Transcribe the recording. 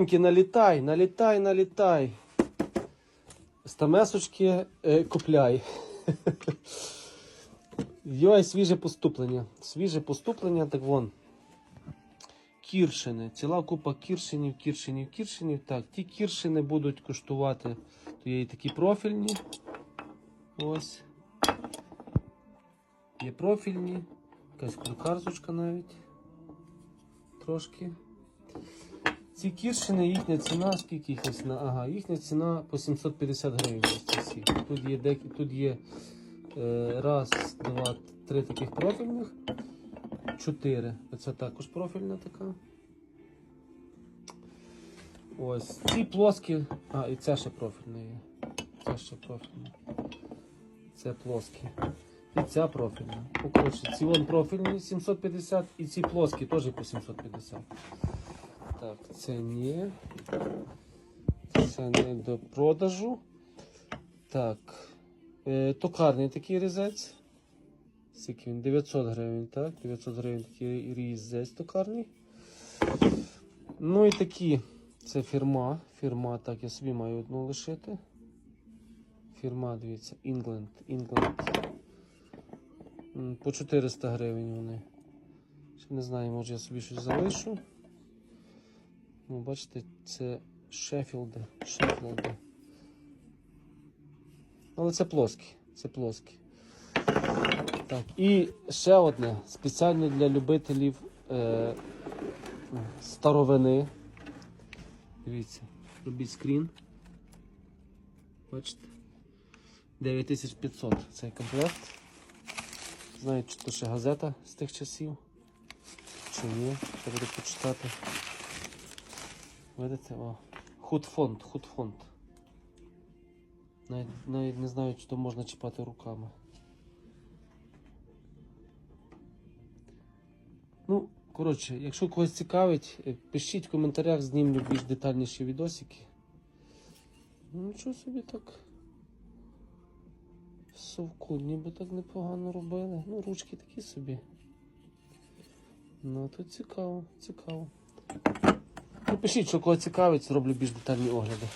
Налітай, налітай, налітай. Стамесочки е, купляй. Йой, свіже поступлення. Свіже поступлення, так вон. Кіршини. Ціла купа кіршинів, кіршинів, кіршинів. Так, ті кіршини будуть коштувати. То є і такі профільні. Ось. Є профільні. Якась карточка навіть. Трошки. Ці кіршини, їхня ціна, скільки їхня ціна? Ага, їхня ціна по 750 гривень. Тут є, дек... Тут є е, раз, два, три таких профільних. Чотири. Оце також профільна така. Ось. Ці плоскі. А, і ця ще профільна є. Ця ще профільна. Це плоскі. І ця профільна. Коротше, ці вон профільні 750 і ці плоскі теж по 750. Так, це ні. Це не до продажу. Так. Е, токарний такий різець. Скільки він? 900 гривень, так? 900 гривень такий різець токарний. Ну і такі. Це фірма. Фірма, так, я собі маю одну лишити. Фірма, дивіться, England. England. По 400 гривень вони. Ще не знаю, може я собі щось залишу. Ну, бачите, це Шеффілди. Шеффілди. Але це плоскі. Це плоскі. Так, і ще одне спеціально для любителів е, старовини. Дивіться, робіть скрін. Бачите? 9500 цей комплект. Знаю, чи то ще газета з тих часів. Чи ні, треба почитати. Видите, о. Худфонд, худфонд. Навіть, не знаю, чи то можна чіпати руками. Ну, коротше, якщо когось цікавить, е, пишіть в коментарях, знімлю більш детальніші відосики. Ну, нічого собі так. Совку ніби так непогано робили. Ну, ручки такі собі. Ну, то цікаво, цікаво. Ну, що кого цікавить, зроблю більш детальні огляди.